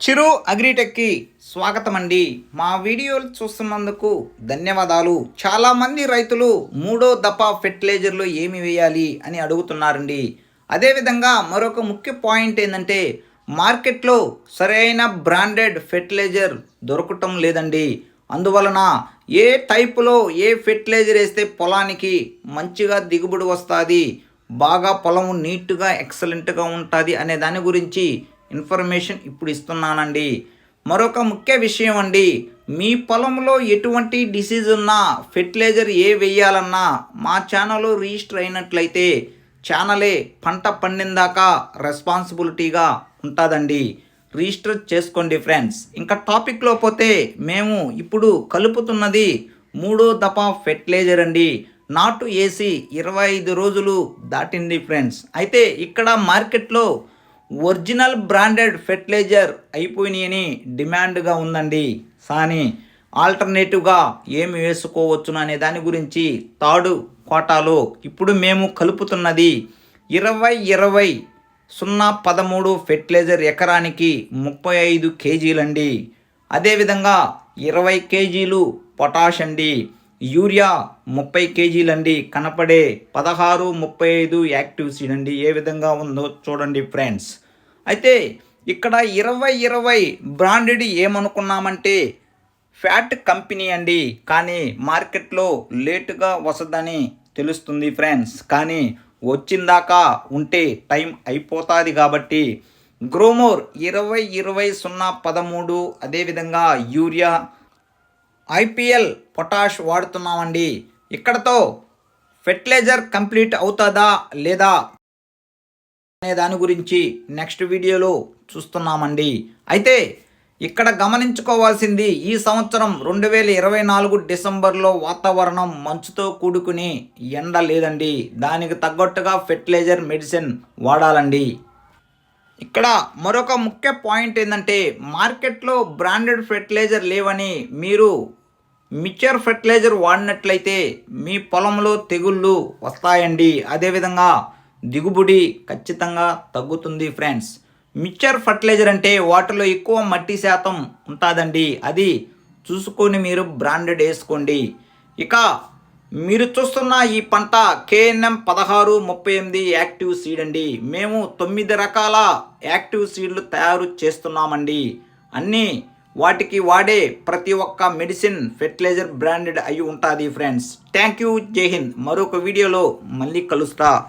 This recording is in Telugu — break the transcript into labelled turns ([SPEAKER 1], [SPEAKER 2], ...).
[SPEAKER 1] చిరు అగ్రిటెక్కి స్వాగతం అండి మా వీడియోలు చూస్తున్నందుకు ధన్యవాదాలు. చాలామంది రైతులు మూడో దఫా ఫెర్టిలైజర్లు ఏమి వేయాలి అని అడుగుతున్నారండి. అదేవిధంగా మరొక ముఖ్య పాయింట్ ఏంటంటే మార్కెట్లో సరైన బ్రాండెడ్ ఫెర్టిలైజర్ దొరకటం లేదండి. అందువలన ఏ టైపులో ఏ ఫెర్టిలైజర్ వేస్తే పొలానికి మంచిగా దిగుబడి వస్తుంది బాగా పొలం నీట్గా ఎక్సలెంట్గా ఉంటుంది అనే దాని గురించి ఇన్ఫర్మేషన్ ఇప్పుడు ఇస్తున్నానండి. మరొక ముఖ్య విషయం అండి. మీ పొలంలో ఎటువంటి డిసీజ్ ఉన్నా ఫెర్టిలైజర్ ఏ వేయాలన్నా మా ఛానల్ రిజిస్టర్ అయినట్లయితే ఛానలే పంట పండిందాక రెస్పాన్సిబిలిటీగా ఉంటుందండి. రిజిస్టర్ చేసుకోండి ఫ్రెండ్స్. ఇంకా టాపిక్లో పోతే మేము ఇప్పుడు కలుపుతున్నది మూడో దఫా ఫెర్టిలైజర్ అండి. నాటు వేసి ఇరవై ఐదు రోజులు దాటింది ఫ్రెండ్స్. అయితే ఇక్కడ మార్కెట్లో ఒరిజినల్ బ్రాండెడ్ ఫెర్టిలైజర్ అయిపోయినాయని డిమాండ్గా ఉందండి. కానీ ఆల్టర్నేటివ్గా ఏమి వేసుకోవచ్చును అనే దాని గురించి తాడు కోటాలో ఇప్పుడు మేము కలుపుతున్నది ఇరవై ఇరవై సున్నా పదమూడు ఫెర్టిలైజర్ ఎకరానికి ముప్పై ఐదు కేజీలండి. అదేవిధంగా ఇరవై కేజీలు పొటాష్ అండి. యూరియా ముప్పై కేజీలండి కనపడే పదహారు ముప్పై ఐదు యాక్టివ్ సీడ్ అండి. ఏ విధంగా ఉందో చూడండి ఫ్రెండ్స్. అయితే ఇక్కడ ఇరవై ఇరవై బ్రాండెడ్ ఏమనుకున్నామంటే ఫ్యాట్ కంపెనీ అండి. కానీ మార్కెట్లో లేటుగా వస్తుందని తెలుస్తుంది ఫ్రెండ్స్. కానీ వచ్చిందాకా ఉంటే టైం అయిపోతుంది కాబట్టి గ్రోమోర్ ఇరవై ఇరవై సున్నా పదమూడు అదేవిధంగా యూరియా ఐపీఎల్ పొటాష్ వాడుతున్నామండి. ఇక్కడతో ఫెర్టిలైజర్ కంప్లీట్ అవుతుందా లేదా అనే దాని గురించి నెక్స్ట్ వీడియోలో చూస్తున్నామండి. అయితే ఇక్కడ గమనించుకోవాల్సింది ఈ సంవత్సరం రెండు వేల ఇరవై నాలుగు డిసెంబర్లో వాతావరణం మంచుతో కూడుకుని ఎండ లేదండి. దానికి తగ్గట్టుగా ఫెర్టిలైజర్ మెడిసిన్ వాడాలండి. ఇక్కడ మరొక ముఖ్య పాయింట్ ఏంటంటే మార్కెట్లో బ్రాండెడ్ ఫెర్టిలైజర్ లేవని మీరు మిక్చర్ ఫెర్టిలైజర్ వాడినట్లయితే మీ పొలంలో తెగుళ్ళు వస్తాయండి. అదేవిధంగా దిగుబడి ఖచ్చితంగా తగ్గుతుంది ఫ్రెండ్స్ మిక్చర్ ఫర్టిలైజర్ అంటే వాటిలో ఎక్కువ మట్టి శాతం ఉంటుందండి. అది చూసుకొని మీరు బ్రాండెడ్ వేసుకోండి. ఇక మీరు చూస్తున్న ఈ పంట కేఎన్ఎం పదహారు ముప్పై ఎనిమిది యాక్టివ్ సీడ్ అండి. మేము తొమ్మిది రకాల యాక్టివ్ సీడ్లు తయారు చేస్తున్నామండి. అన్నీ వాటికి వాడే ప్రతి ఒక్క మెడిసిన్ ఫెర్టిలైజర్ బ్రాండెడ్ అయి ఉంటుంది ఫ్రెండ్స్. థ్యాంక్ యూ జై హింద్. మరొక వీడియోలో మళ్ళీ కలుస్తా.